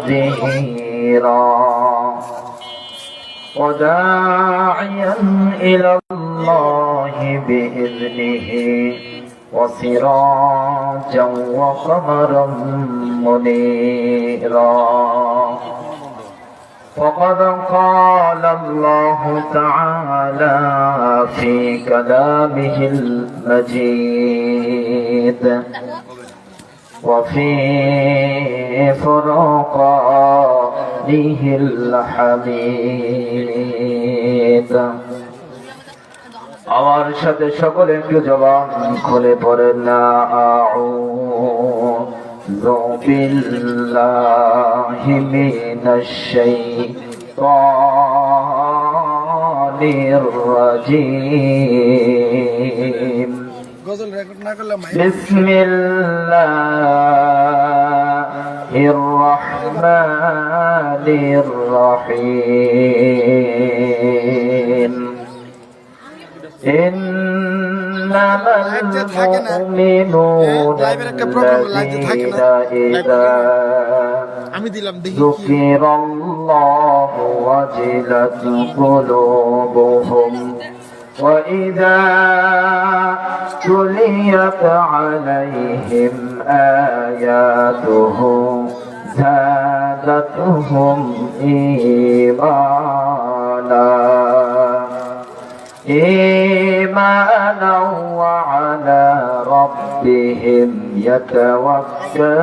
ونذيرا وداعيا إلى الله بإذنه وسراجا وقمرا منيرا. وقد قال الله تعالى في كلامه المجيد. وفي فرقانه الحميد আমার সাথে সকলে একটু জবান খুলে পড়েন না আউযু বিল্লাহি মিনাশ শাইতানির রাজীম গজল রেকর্ড না করলে মাইক بسم الله الرحمن الرحيم إنما المؤمنون الذين إذا আমি দিলাম দেখি ذكر الله وجلت قلوبهم وإذا تليت عليهم آياته زادتهم إيمانا إيمانا وعلى ربهم يتوكلون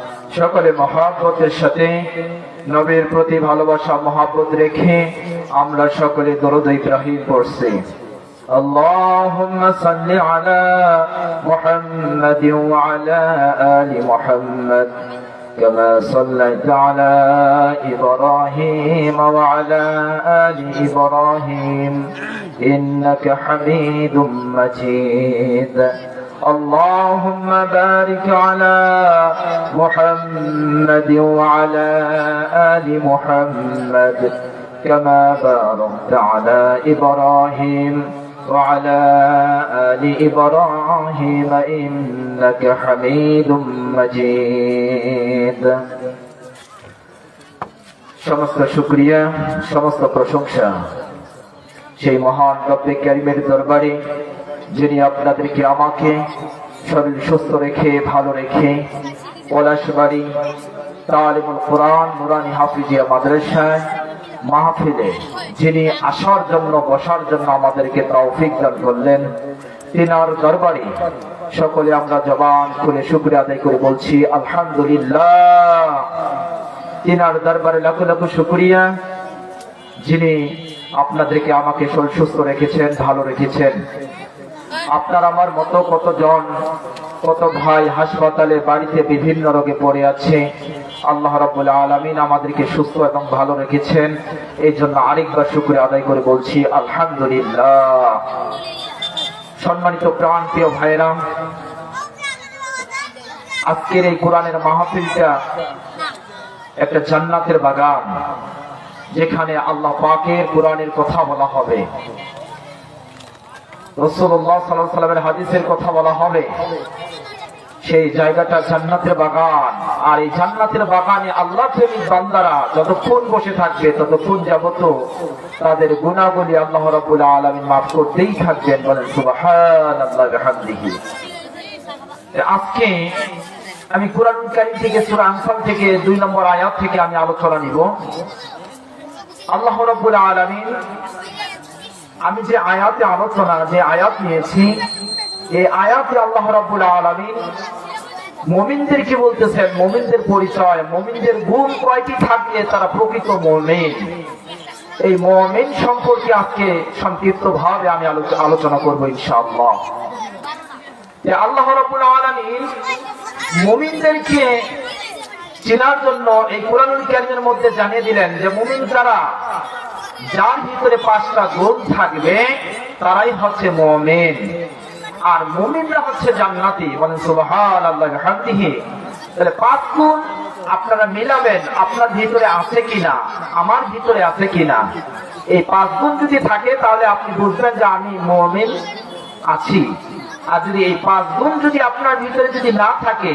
সকলে মহাব্বতের সাথে নবীর প্রতি ভালোবাসা মহাব্বত রেখে আমরা সকলে দরদ ইব্রাহিম পড়ছি اللهم صل على محمد وعلى آل محمد كما صليت على إبراهيم وعلى آل إبراهيم إنك حميد مجيد اللهم بارك على محمد وعلى آل محمد كما باركت على إبراهيم وعلى آل إبراهيم إنك حميد مجيد সমস্ত শুক্রিয়া সমস্ত প্রশংসা সেই মহান রব্বে ক্যারিমের দরবারে যিনি আপনাদেরকে আমাকে শরীর সুস্থ রেখে, ভালো রেখে পলাশবাড়ি তালিমুল কোরআন, নুরানি হাফিজিয়া মাদ্রাসায় মাহফিলে যিনি আসার জন্য, বসার জন্য আমাদেরকে তৌফিক দান করলেন, তিনার দরবারে সকলে আমরা জবান খুলে শুক্রিয়া আদায় করে বলছি, আলহামদুলিল্লাহ। তিনার দরবারে লাখ লাখ শুক্রিয়া। যিনি আপনাদেরকে আমাকে সুস্থ রেখেছেন, ভালো রেখেছেন আপনার আমার মতো কতজন, কত ভাই হাসপাতালে, বাড়িতে বিভিন্ন রোগে পড়ে আছে, আল্লাহ রাবুল আলমিন আমাদেরকে সুস্থ এবং ভালো রেখেছেন। এই জন্য আরেকবার শুক্র আদায় করে বলছি, আলহামদুলিল্লাহ। সম্মানিত প্রাণ প্রিয় ভাইরা আজকের এই কোরআনের মাহফিলটা একটা জান্নাতের বাগান, যেখানে আল্লাহ পাকের কোরআনের কথা বলা হবে। হাদিসের কথা বলা হবে। সেই জায়গাটা জান্নাতের বাগান। আর এই জান্নাতের বাগানে আল্লাহ বান্দারা যতক্ষণ বসে থাকবে, ততক্ষণ যাবত তাদের গুণাগুলি আল্লাহ রাবুল আলমিন মাফ করতেই থাকবেন বলেন আজকে আমি কোরআন কারিম থেকে, সূরা আনফাল থেকে, দুই নম্বর আয়াত থেকে আমি আলোচনা নিব। আল্লাহ রাব্বুল আলামিন আমি যে আয়াতে আলোচনা, যে আয়াত নিয়েছি, এই আয়াতে আল্লাহ রাব্বুল আলামিন মমিনদেরকে বলতেছেন? মমিনদের পরিচয়, মমিনদের গুণ কয়টি থাকলে তারা প্রকৃত মমিন? এই মমিন সম্পর্কে আজকে সংক্ষিপ্ত ভাবে আমি আলোচনা করব ইনশাআল্লাহ। আল্লাহ রাব্বুল আলামিন মুমিনদেরকে চেনার জন্য এই কোরআনুল কারিমের মধ্যে জানিয়ে দিলেন যে মুমিন যারা যার ভিতরে পাঁচটা গুণ থাকবে, তারাই হচ্ছে মুমিন। আর মুমিনরা হচ্ছে জান্নাতি। বলেন সুবহান পাঁচ গুণ আপনারা মিলাবেন, আপনার ভিতরে আছে কিনা, আমার ভিতরে আছে কিনা। এই পাঁচ গুণ যদি থাকে, তাহলে আপনি বুঝবেন যে আমি মুমিন আছি। আর যদি এই পাঁচ গুণ যদি আপনার ভিতরে যদি না থাকে,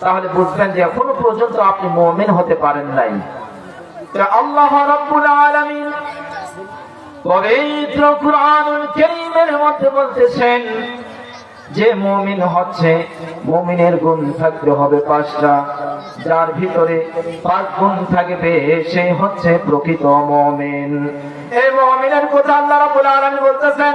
তাহলে বুঝবেন যে এখনও পর্যন্ত আপনি মুমিন হতে পারেন নাই। যে মুমিন হচ্ছে, মুমিনের গুণ থাকতে হবে পাঁচটা। যার ভিতরে পাঁচ গুণ থাকবে, সে হচ্ছে প্রকৃত মুমিন। এই মুমিনের কথা আল্লাহ রাব্বুল বলতেছেন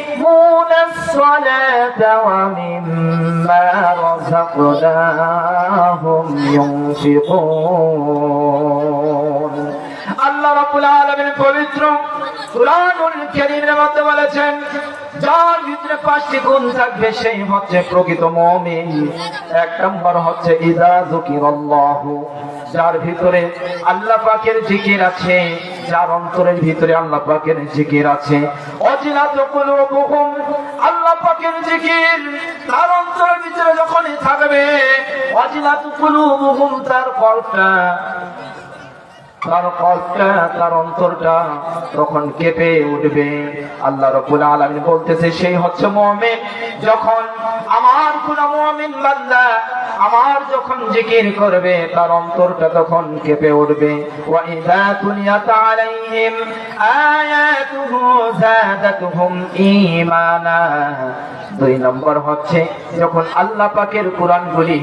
الصلاة ومما رزقناهم ينفقون আল্লাহ রাব্বুল আলামিন পবিত্র কুরআনুল কারীমের মধ্যে বলেছেন যার ভিতরে পাঁচটি গুণ থাকবে, সেই হচ্ছে প্রকৃত মুমিন। এক নম্বর হচ্ছে যার ভিতরে আল্লাহ পাকের জিকির আছে, যার অন্তরের ভিতরে আল্লাহ পাকের জিকির আছে। অজিলাত কুলুবুহুম, আল্লাহ পাকের জিকির তার অন্তরের ভিতরে যখনই থাকবে, অজিলাত কুলুবুহুম, তার কল্পনা তার কলটা তার অন্তরটা তখন কেঁপে উঠবে। আল্লাহ রব্বুল আলামিন বলতেছে, সেই হচ্ছে মুমিন। যখন আমার কোন মুমিন বান্দা আমার যখন জিকির করবে, তার অন্তরটা তখন কেঁপে উঠবে। ওয়া তুলিয়াত আলাইহিম, আয়াতুহু যাদাতুহুম ঈমানা। দুই নম্বর হচ্ছে, যখন আল্লাহ পাকের কোরআনগুলি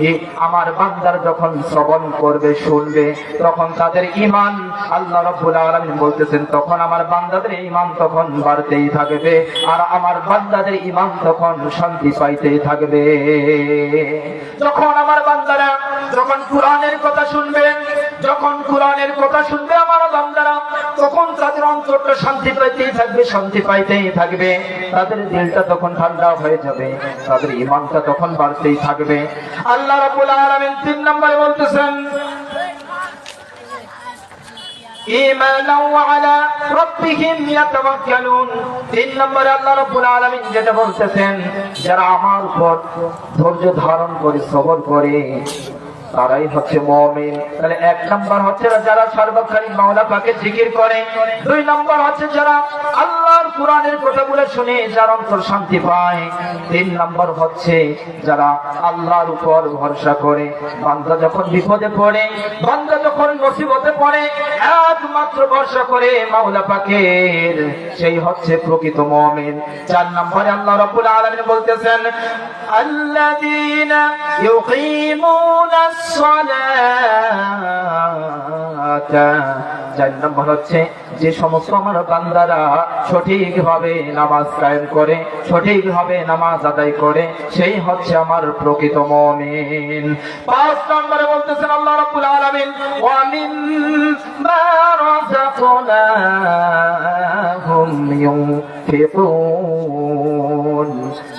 আমার বান্দার যখন শ্রবণ করবে, শুনবে, তখন তাদের ইমান আল্লাহ রব্বুল আলামিন বলতেছেন, তখন আমার বান্দাদের ইমান তখন বাড়তেই থাকবে আর আমার বান্দাদের ইমান তখন শান্তি পাইতেই থাকবে। যখন আমার বান্দারা যখন কোরআনের কথা শুনবে, যখন কোরআনের কথা শুনবে, আমার তখন অন্তরটা শান্তি পাইতেই থাকবে, শান্তি পাইতেই থাকবে। তাদের দিলটা তখন ঠান্ডা হয়ে যাবে, তাদের ইমানটা তখন বাড়তেই থাকবে। আল্লাহ রাব্বুল আলামিন তিন নম্বরে বলতেছেন বলতেছেন, যারা আমার উপর ধৈর্য ধারণ করে, সবর করে তারাই হচ্ছে মমিন। তাহলে এক নম্বর হচ্ছে যারা সর্বকারী মাওলা পাকে জিকির করে। দুই নম্বর হচ্ছে যারা আল্লাহর কোরআনের কথাগুলো শুনে যার অন্তর শান্তি পায়, তিন নম্বর হচ্ছে যারা আল্লাহর উপর ভরসা করে। বান্দা যখন বিপদে পড়ে, বান্দা যখন মুসিবতে পড়ে, একমাত্র ভরসা করে মাওলা পাকের, সেই হচ্ছে প্রকৃত মুমিন। চার নম্বরে আল্লাহ রাব্বুল আলামিন বলতেছেন, আল্লাযীনা ইউকিমুনা সালাতা। চার নম্বর হচ্ছে, যে সমস্ত আমার বান্দারা সঠিকভাবে নামাজ কায়েম করে, সঠিকভাবে নামাজ আদায় করে, সেই হচ্ছে আমার প্রকৃত মুমিন। পাঁচ নম্বরে বলতেছেন আল্লাহ রাব্বুল আলামিন ওয়া মিম্মা রাযাকনাহুম ইউনফিকুন.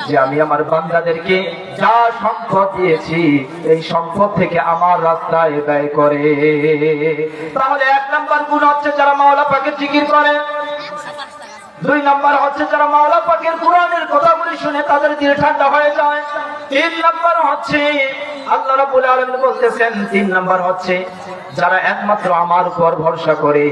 যে আমি আমার বান্দাদেরকে যা সম্পদ দিয়েছি, এই সম্পদ থেকে আমার রাস্তায় ব্যয় করে। তাহলে এক নম্বর গুণ হচ্ছে যারা মাওলা পাকে জিকির করে। দুই নম্বর হচ্ছে যারা মাওলা পাকের কোরআনের কথাগুলি শুনে তাদের দিল ঠান্ডা হয়ে যায়। তিন নাম্বার হচ্ছে, আল্লাহ রাব্বুল আলামিন বলতেছেন, তিন নাম্বার হচ্ছে, যারা একমাত্র আমার উপর ভরসা করে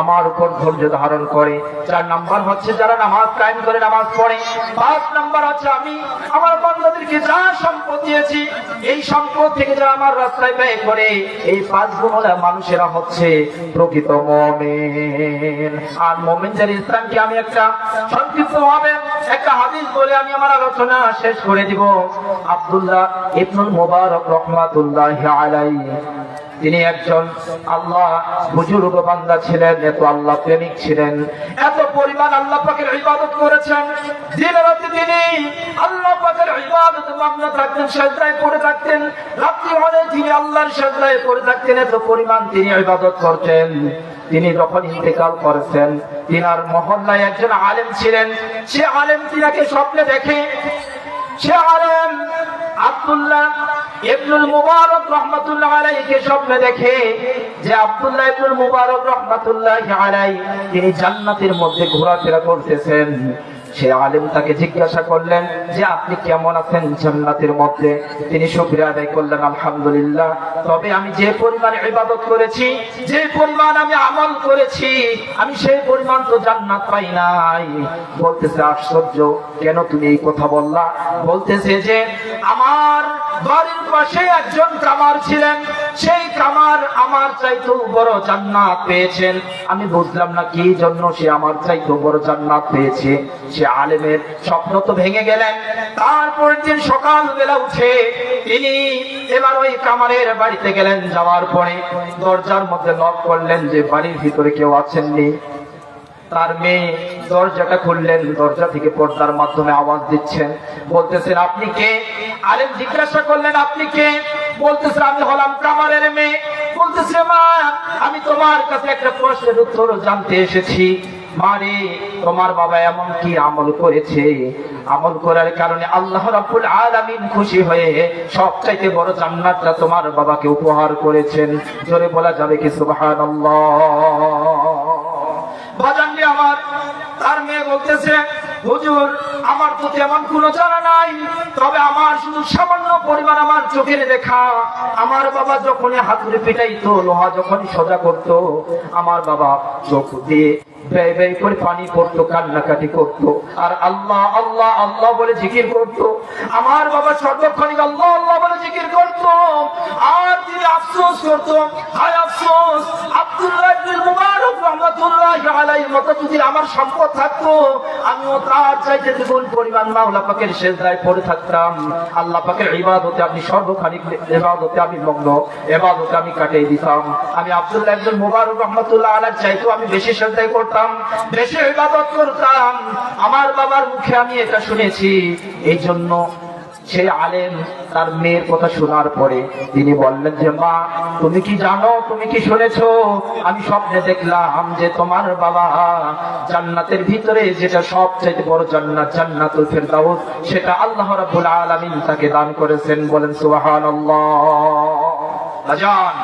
আমার উপর ধৈর্য ধারণ করে। চার নাম্বার হচ্ছে যারা নামাজ কায়েম করে নামাজ পড়ে, পাঁচ নাম্বার হচ্ছে আমি আমার বন্ধুদেরকে যা সম্পদ দিয়েছি, এই সম্পদ থেকে যারা আমার রাস্তায় ব্যয় করে, এই পাঁচ গুণ মানুষেরা হচ্ছে প্রকৃত মমিন। আর মমিন যার ইসলামকে আমি একটা সংক্ষিপ্ত ভাবে একটা হাদিস বলে আমি আমার আলোচনা শেষ করে দিব। আব্দুল্লাহ ইবনুল মোবারক রহমাতুল্লাহ আলাই তিনি একজন আল্লাহ বুজুর্গ বান্দা ছিলেন, এত আল্লাহ প্রেমিক ছিলেন। এত পরিমাণ আল্লাহ পাকের ইবাদত করেছেন। দিন তিনি আল্লাহ পাকের ইবাদত মগ্ন থাকতেন, সাজদায় পড়ে থাকতেন। রাত্রি হলে তিনি আল্লাহর সাজদায় পড়ে থাকতেন, এত পরিমাণ তিনি ইবাদত করতেন। তিনি যখন ইন্তেকাল করেছেন, তিনার মহল্লায় একজন আলেম ছিলেন। সে আলেম তিনাকে স্বপ্নে দেখে, সে আলেম আব্দুল্লাহ মুবারক রহমাতুল্লাহ আলাইকে স্বপ্নে দেখে যে আব্দুল্লাহ ইবনুল মুবারক রহমাতুল্লাহ আলাই তিনি জান্নাতের মধ্যে ঘোরাফেরা করতেছেন। সে আলেম তাকে জিজ্ঞাসা করলেন যে, আপনি কেমন আছেন জান্নাতের মধ্যে? তিনি শুকরিয়া আদায় করলেন, আলহামদুলিল্লাহ। তবে আমি যে পরিমাণ ইবাদত করেছি, যে পরিমাণ আমি আমল করেছি, আমি সেই পরিমাণ তো জান্নাত পাই নাই। বলতেছে, আশ্চর্য, কেন তুমি এই কথা বললা? বলতেছে যে, আমার বাড়ির পাশে একজন কামার ছিলেন। সেই কামার আমার চাইতেও বড় জান্নাত পেয়েছেন। আমি বুঝলাম না কি জন্য সে আমার চাইতেও বড় জান্নাত পেয়েছে। সে আলেমের স্বপ্ন তো ভেঙে গেলেন। তারপরের দিন সকাল বেলা উঠে তিনি এবার ওই কামারের বাড়িতে গেলেন। যাওয়ার পরে দরজার মধ্যে লক করলেন যে, বাড়ির ভিতরে কেউ আছেননি? তার মেয়ে দরজাটা খুললেন। দরজা থেকে পর্দার মাধ্যমে আওয়াজ দিচ্ছেন। বলতেছেন, আপনি কে? আরেম জিজ্ঞাসা করলেন, আপনি কে? বলতেছে আমি হলাম কামারের মেয়ে। বলতেছে, মা, আমি তোমার কাছে একটা প্রশ্নের উত্তর জানতে এসেছি। মারে তোমার বাবা এমন কি আমল করেছে? আমল করার কারণে আল্লাহ রাব্বুল আলামিন খুশি হয়ে সবচাইতে বড় জান্নাতটা তোমার বাবাকে উপহার করেছেন। জোরে বলা যাবে কি সুবহানাল্লাহ? বাজানটি আমার, তার মেয়ে বলতেছে হুজুর, আমার তো তেমন কোনো জানা নাই, তবে আমার শুধু সামান্য পরিমাণ আমার চোখের দেখা আমার বাবা যখনই হাতুড়ে পিটাইতো, লোহা যখনই সোজা করত, আমার বাবা চোখ দিয়ে ব্যয় ব্যয় করে পানি পড়তো কান্নাকাটি করতো। আর আল্লাহ আল্লাহ আল্লাহ বলে জিকির করতো। আমার বাবা সর্বক্ষণিক আল্লাহ আল্লাহ বলে জিকির করতো। আর তিনি আফসোস করতো, হায় আফসোস, আব্দুল্লাহ ইবনুল মুবারক রহমাতুল্লাহ আলাইহির মতো যদি আমার সম্পদ থাকতো। আমিও তার চাইতে দ্বিগুণ পরিমাণ মাওলা পাকের সেজদায় পড়ে থাকতাম। আল্লাহ পাকের ইবাদতে আপনি সর্বখানিক ইবাদতে আমি মগ্ন, ইবাদতে আমি কাটিয়ে দিতাম। আমি আব্দুল্লাহ ইবনুল মুবারক রহমাতুল্লাহ আলাইহির চাইতেও আমি বেশি সেজদায় করতাম বেশি ইবাদত করতাম। আমার বাবার মুখে আমি এটা শুনেছি। এই জন্য সেই আলেম তার মেয়ের কথা শোনার পরে তিনি বললেন যে, মা, তুমি কি জানো, তুমি কি শুনেছো? আমি স্বপ্নে দেখলাম যে তোমার বাবা জান্নাতের ভিতরে যেটা সবচেয়ে বড় জান্নাত, জান্নাতুল ফেরদাউস, সেটা আল্লাহ রাব্বুল আলামিন তাকে দান করেছেন। বলেন, সুবহানাল্লাহ। আজান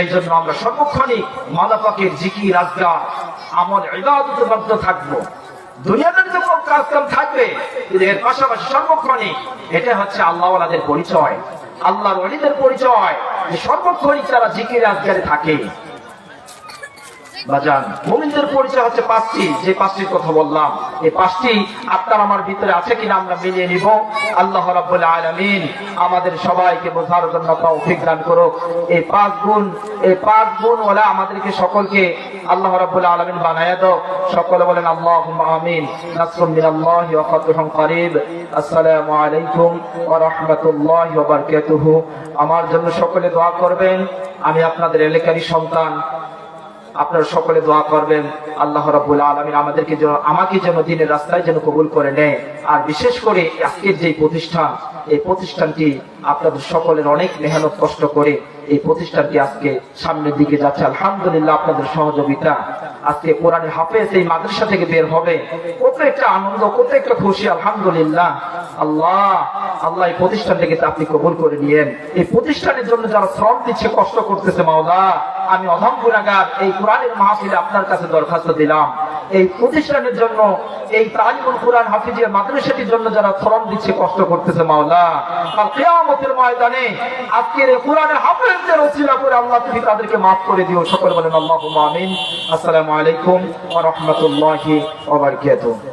এই জন্য আমরা সর্বক্ষণিক মালাপাকের জিকি রাজগান আমার ইবাদতে বাধ্য থাকব। দুনিয়াদের যে কাজ কাম থাকবে এর পাশাপাশি সর্বক্ষণিক এটা হচ্ছে আল্লাহওয়ালাদের পরিচয়, আল্লাহর অলিদের পরিচয় সর্বক্ষণিক তারা জিকির আজগারে থাকে। মুমিনদের পরিচয় হচ্ছে পাঁচটি। যে পাঁচটির কথা বললাম, এই পাঁচটি আমার ভিতরে আছে কিনা আমরা মিলিয়ে নিব। আল্লাহ আমাদের সবাইকে বোঝার জন্য তৌফিক দান এই পাঁচ গুণ, এই পাঁচ গুণ ওলা আমাদেরকে সকলকে আল্লাহ রাব্বুল আলামিন বানায়া দাও। সকলে বলেন, আল্লাহুম্মা আমিন। নাসরুম মিনাল্লাহি ওয়া করিব। আলাইকুম আমার জন্য সকলে দোয়া করবেন। আমি আপনাদের এলাকারই সন্তান। আপনারা সকলে দোয়া করবেন। আল্লাহ রাবুল আলমিন আমাদেরকে যেন আমাকে যেন দিনের রাস্তায় যেন কবুল করে নেয়। আর বিশেষ করে আজকের যে প্রতিষ্ঠান এই প্রতিষ্ঠানটি আপনাদের সকলের অনেক মেহনত কষ্ট করে এই প্রতিষ্ঠানটি আজকে সামনের দিকে যাচ্ছে। আলহামদুলিল্লাহ আপনাদের সহযোগিতা আজকে কোরআনের হাফেজ এই মাদ্রাসা থেকে বের হবে। কত একটা আনন্দ কত একটা খুশি, আলহামদুলিল্লাহ। আল্লাহ আল্লাহ এই প্রতিষ্ঠান থেকে আপনি কবুল করে নিয়েন। এই প্রতিষ্ঠানের জন্য যারা শ্রম দিচ্ছে, কষ্ট করতেছে, মাওলা, আমি অধম গুণাগার এই কোরআনের মাহফিলে আপনার কাছে দরখাস্ত দিলাম। এই প্রতিষ্ঠানের জন্য, এই তালিমুল কোরআন হাফিজের মাদ্রাসাটির জন্য যারা শ্রম দিচ্ছে, কষ্ট করতেছে মাওলা। কাল কিয়ামতের ময়দানে আজকের এই কোরআনের হাফিজদের ওসিলা করে আল্লাহ তুমি তাদেরকে মাফ করে দিও। সকল বলেন আল্লাহ আমিন। আসসালামু আলাইকুম ওয়া রাহমাতুল্লাহি ওয়া বারাকাতুহু।